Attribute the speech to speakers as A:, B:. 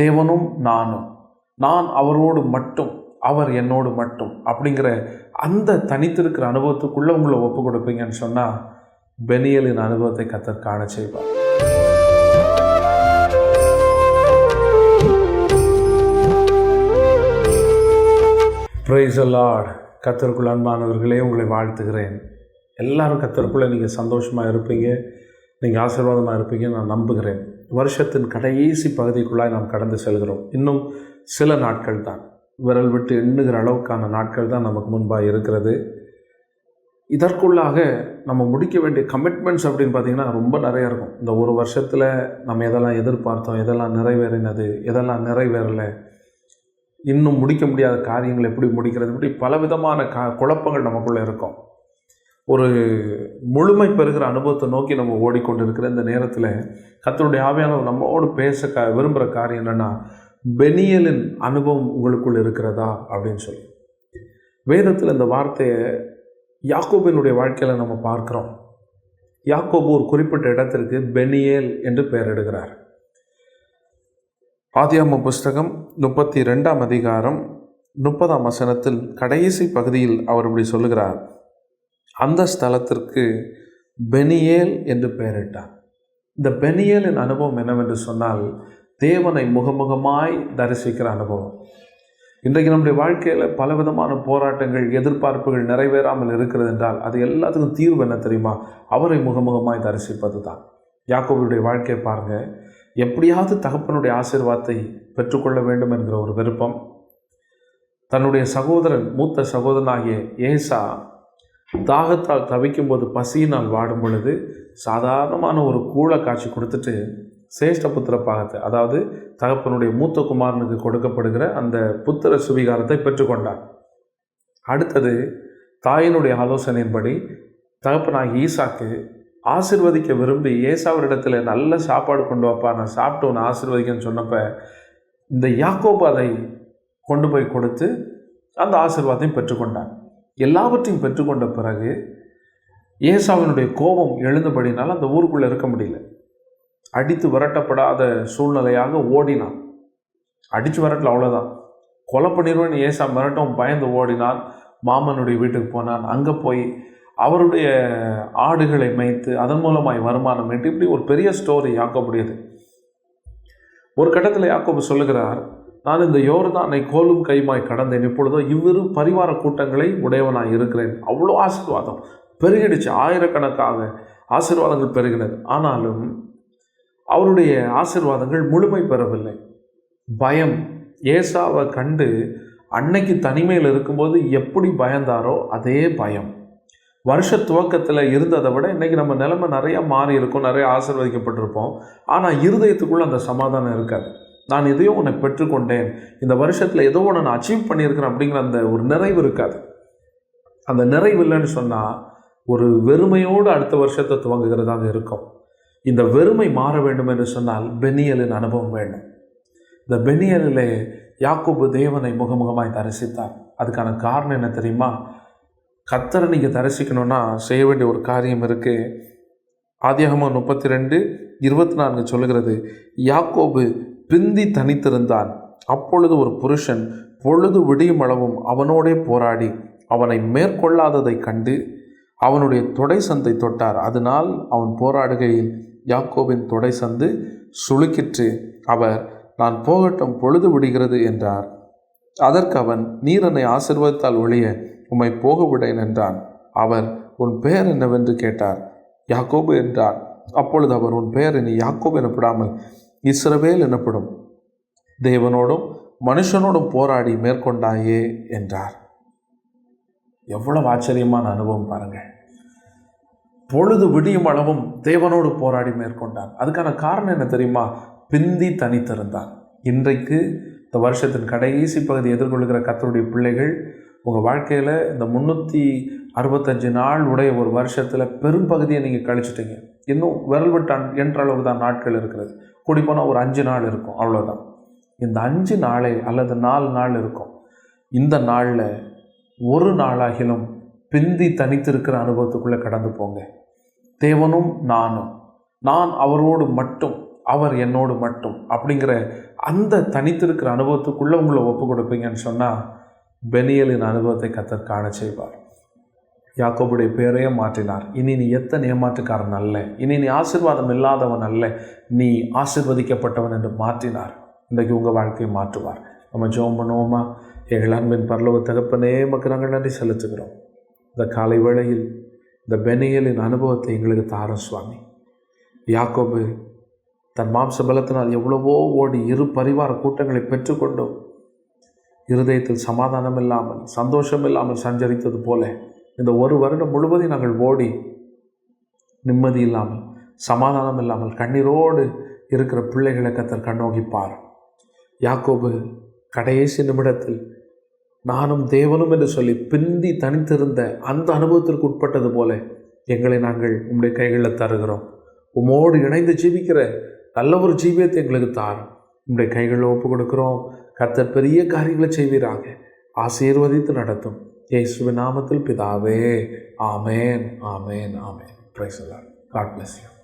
A: தேவனும் நானும். நான் அவரோடு மட்டும் அவர் என்னோடு மட்டும் அப்படிங்கிற அந்த தனித்திருக்கிற அனுபவத்துக்குள்ளே உங்களை ஒப்பு கொடுப்பீங்கன்னு சொன்னால் பெனியலின் அனுபவத்தை கத்தர் காண செய்வார். ப்ரைஸ் லார்ட் கத்தருக்குள் அன்பானவர்களே உங்களை வாழ்த்துகிறேன். எல்லாரும் கத்தருக்குள்ளே நீங்கள் சந்தோஷமாக இருப்பீங்க. நீங்கள் ஆசீர்வாதமாக இருப்பீங்கன்னு நான் நம்புகிறேன். வருஷத்தின் கடைசி பகுதிக்குள்ளாய் நாம் கடந்து செல்கிறோம். இன்னும் சில நாட்கள் தான். விரல் விட்டு எண்ணுகிற அளவுக்கான நாட்கள் தான் நமக்கு முன்பாக இருக்கிறது. இதற்குள்ளாக நம்ம முடிக்க வேண்டிய கமிட்மெண்ட்ஸ் அப்படின்னு பார்த்தீங்கன்னா ரொம்ப நிறைய இருக்கும். இந்த ஒரு வருஷத்தில் நம்ம எதெல்லாம் எதிர்பார்த்தோம் எதெல்லாம் நிறைவேறினது எதெல்லாம் நிறைவேறலை இன்னும் முடிக்க முடியாத காரியங்கள் எப்படி முடிக்கிறது இப்படி பலவிதமான கா குழப்பங்கள் நமக்குள்ளே இருக்கும். ஒரு முழுமை பெறுகிற அனுபவத்தை நோக்கி நம்ம ஓடிக்கொண்டிருக்கிற இந்த நேரத்தில் கத்தருடைய ஆவியானவர் நம்மோடு பேச க விரும்புகிற காரியம் என்னென்னா பெனியலின் அனுபவம் உங்களுக்குள் இருக்கிறதா அப்படின்னு சொல்லி. வேதத்தில் இந்த வார்த்தையை யாக்கோபினுடைய வாழ்க்கையில் நம்ம பார்க்குறோம். யாக்கோபு ஒரு குறிப்பிட்ட இடத்திற்கு பெனியேல் என்று பெயரிடுகிறார். ஆதியாம புஸ்தகம் முப்பத்தி ரெண்டாம் அதிகாரம் முப்பதாம் வசனத்தில் கடைசி பகுதியில் அவர் இப்படி சொல்லுகிறார். அந்த ஸ்தலத்திற்கு பெனியேல் என்று பெயரிட்டார். இந்த பெனியேலின் அனுபவம் என்னவென்று சொன்னால் தேவனை முகமுகமாய் தரிசிக்கிற அனுபவம். இன்றைக்கு நம்முடைய வாழ்க்கையில் பலவிதமான போராட்டங்கள் எதிர்பார்ப்புகள் நிறைவேறாமல் இருக்கிறது என்றால் அது எல்லாத்துக்கும் தீர்வு என்ன தெரியுமா? அவரை முகமுகமாய் தரிசிப்பது தான் யாக்கோபுடைய வாழ்க்கையை பாருங்கள் எப்படியாவது தகப்பனுடைய ஆசீர்வாதத்தை பெற்றுக்கொள்ள வேண்டும் என்கிற ஒரு விருப்பம். தன்னுடைய சகோதரன் மூத்த சகோதரனாகிய ஏசா தாகத்தால் தவிக்கும் போது பசியினால் வாடும் பொழுது சாதாரணமான ஒரு கூழை காட்சி கொடுத்துட்டு சேஷ்ட புத்திர பாகத்தை அதாவது தகப்பனுடைய மூத்த குமாரனுக்கு கொடுக்கப்படுகிற அந்த புத்திர சுவிகாரத்தை பெற்றுக்கொண்டார். அடுத்தது தாயினுடைய ஆலோசனையின்படி தகப்பனாகி ஈசாக்கு ஆசிர்வதிக்க விரும்பி ஏசாவரிடத்தில் நல்ல சாப்பாடு கொண்டு வைப்பா நான் சாப்பிட்டு உன்னை ஆசிர்வதிக்கன்னு சொன்னப்போ இந்த யாக்கோபு அதை கொண்டு போய் கொடுத்து அந்த ஆசிர்வாதத்தையும் பெற்றுக்கொண்டான் எல்லாவற்றையும் பெற்றுக்கொண்ட பிறகு ஏசாவினுடைய கோபம் எழுந்தபடினால் அந்த ஊருக்குள்ளே இருக்க முடியல. அடித்து விரட்டப்படாத சூழ்நிலையாக ஓடினான். அடித்து விரட்டல அவ்வளோதான் கொலை பண்ணிடுவேன் ஏசா மிரட்டும் பயந்து ஓடினான். மாமனுடைய வீட்டுக்கு போனான். அங்கே போய் அவருடைய ஆடுகளை மேய்த்து அதன் மூலமாய் வருமானம் ஈட்டு இப்படி ஒரு பெரிய ஸ்டோரி யாக்கோபுடையது. ஒரு கட்டத்தில் யாக்கோபு சொல்லுகிறார் நான் இந்த யோர்தானை கோலும் கைமாய் கடந்தேன். இப்பொழுதோ இவ்விரு பரிவார கூட்டங்களை உடையவனாக இருக்கிறேன். அவ்வளோ ஆசீர்வாதம் பெருகிடுச்சு. ஆயிரக்கணக்காக ஆசீர்வாதங்கள் பெருகினது. ஆனாலும் அவருடைய ஆசீர்வாதங்கள் முழுமை பெறவில்லை. பயம். ஏசாவை கண்டு அன்னைக்கு தனிமையில் இருக்கும்போது எப்படி பயந்தாரோ அதே பயம். வருஷ துவக்கத்தில் இருந்ததை விட இன்றைக்கி நம்ம நிலைமை நிறையா மாறி இருக்கும். நிறைய ஆசீர்வதிக்கப்பட்டிருப்போம். ஆனால் இருதயத்துக்குள்ளே அந்த சமாதானம் இருக்காது. நான் எதையோ உன்னை பெற்றுக்கொண்டேன். இந்த வருஷத்தில் ஏதோ ஒன்று நான் அச்சீவ் பண்ணியிருக்கிறேன் அப்படிங்கிற அந்த ஒரு நிறைவு இருக்காது. அந்த நிறைவு இல்லைன்னு சொன்னால் ஒரு வெறுமையோடு அடுத்த வருஷத்தை துவங்குகிறதாக இருக்கும். இந்த வெறுமை மாற வேண்டும் என்று சொன்னால் பெனியலின் அனுபவம் வேண்டும். இந்த பெனியலிலே யாக்கோபு தேவனை முகமுகமாய் தரிசித்தார். அதுக்கான காரணம் என்ன தெரியுமா? கத்தரை நீங்கள் தரிசிக்கணும்னா செய்ய வேண்டிய ஒரு காரியம் இருக்குது ஆதியாகமம் முப்பத்தி ரெண்டு இருபத்தி நான்கு சொல்லுகிறது யாக்கோபு பிந்தி தனித்திருந்தான். அப்பொழுது ஒரு புருஷன் பொழுது விடியும் அளவும் அவனோடே போராடி அவனை மேற்கொள்ளாததை கண்டு அவனுடைய தொடை சந்தை தொட்டார். அதனால் அவன் போராடுகையில் யாக்கோவின் தொடை சந்து சுளுக்கிற்று. அவர் நான் போகட்டும் பொழுது விடுகிறது என்றார். அதற்கு அவன் நீர் என்னை ஆசிர்வதித்தால் ஒழிய உம்மை போக விடேன் என்றான். அவர் உன் பெயர் என்னவென்று கேட்டார்? யாக்கோபு என்றார் அப்பொழுது அவர் உன் பெயர் என்னை யாக்கோபு எனப்படாமல் இஸ்ரவேல் எனப்படும். தேவனோடும் மனுஷனோடும் போராடி மேற்கொண்டாயே என்றார். எவ்வளவு ஆச்சரியமான அனுபவம் பாருங்கள். பொழுது விடியும் அளவும் தேவனோடு போராடி மேற்கொண்டான் அதுக்கான காரணம் என்ன தெரியுமா? பிந்தி தனித்திருந்தான் இன்றைக்கு இந்த வருஷத்தின் கடைசி பகுதி எதிர்கொள்கிற கத்தருடைய பிள்ளைகள் உங்கள் வாழ்க்கையில் இந்த முந்நூற்றி அறுபத்தஞ்சு நாள் உடைய ஒரு வருஷத்தில் பெரும்பகுதியை நீங்கள் கழிச்சிட்டீங்க. இன்னும் விரல் விட்டான் என்ற அளவுக்கு தான் நாட்கள் இருக்கிறது. கூடி போனால் ஒரு அஞ்சு நாள் இருக்கும் அவ்வளோதான் இந்த அஞ்சு நாளை அல்லது நாலு நாள் இருக்கும். இந்த நாளில் ஒரு நாளாகிலும் பிந்தி தனித்திருக்கிற அனுபவத்துக்குள்ளே கடந்து போங்க. தேவனும் நானும் நான் அவரோடு மட்டும் அவர் என்னோடு மட்டும் அப்படிங்கிற அந்த தனித்திருக்கிற அனுபவத்துக்குள்ளே உங்களை ஒப்பு கொடுப்பீங்கன்னு சொன்னால் பெனியலின் அனுபவத்தை கத்தர் காண செய்வார். யாக்கோபுடைய பேரையே மாற்றினார். இனி நீ எத்தனை ஏமாற்றுக்காரன் அல்ல? இனி நீ ஆசிர்வாதம் இல்லாதவன் அல்ல. நீ ஆசிர்வதிக்கப்பட்டவன் என்று மாற்றினார். இன்றைக்கு உங்கள் வாழ்க்கையை மாற்றுவார். நம்ம ஜோம் பண்ணுவோமா? எங்கள் அன்பின் பரலோக தகப்பனே மக்கள் நாங்கள் நன்றி செலுத்துகிறோம். இந்த காலை வேளையில் இந்த பெனியலின் அனுபவத்தை எங்களுக்கு தாரும் சுவாமி. யாக்கோபு தன் மாம்ச பலத்தினால் எவ்வளவோ ஓடி இரு பரிவார கூட்டங்களை பெற்றுக்கொண்டும் இருதயத்தில் சமாதானம் இல்லாமல் சந்தோஷம் இல்லாமல் சஞ்சரித்தது போல இந்த ஒரு வருடம் முழுவதும் நாங்கள் ஓடி நிம்மதி இல்லாமல் சமாதானம் இல்லாமல் கண்ணீரோடு இருக்கிற பிள்ளைகளை கத்தர் கண்ணோகிப்பார் யாக்கோபு கடைசி நிமிடத்தில் நானும் தேவனும் என்று சொல்லி பிந்தி தனித்திருந்த அந்த அனுபவத்திற்கு உட்பட்டது போல எங்களை நாங்கள் உம்முடைய கைகளில் தருகிறோம். உமோடு இணைந்து ஜீவிக்கிற நல்ல ஒரு ஜீவியத்தை எங்களுக்கு தாரும். உம்முடைய கைகளில் ஒப்பு கொடுக்குறோம். கத்தர் பெரிய காரியங்களை செய்வீராக. ஆசீர்வதித்து நடத்தும். இயேசுவின் நாமத்தில் பிதாவே. ஆமேன் ஆமேன் ஆமேன். Praise God bless you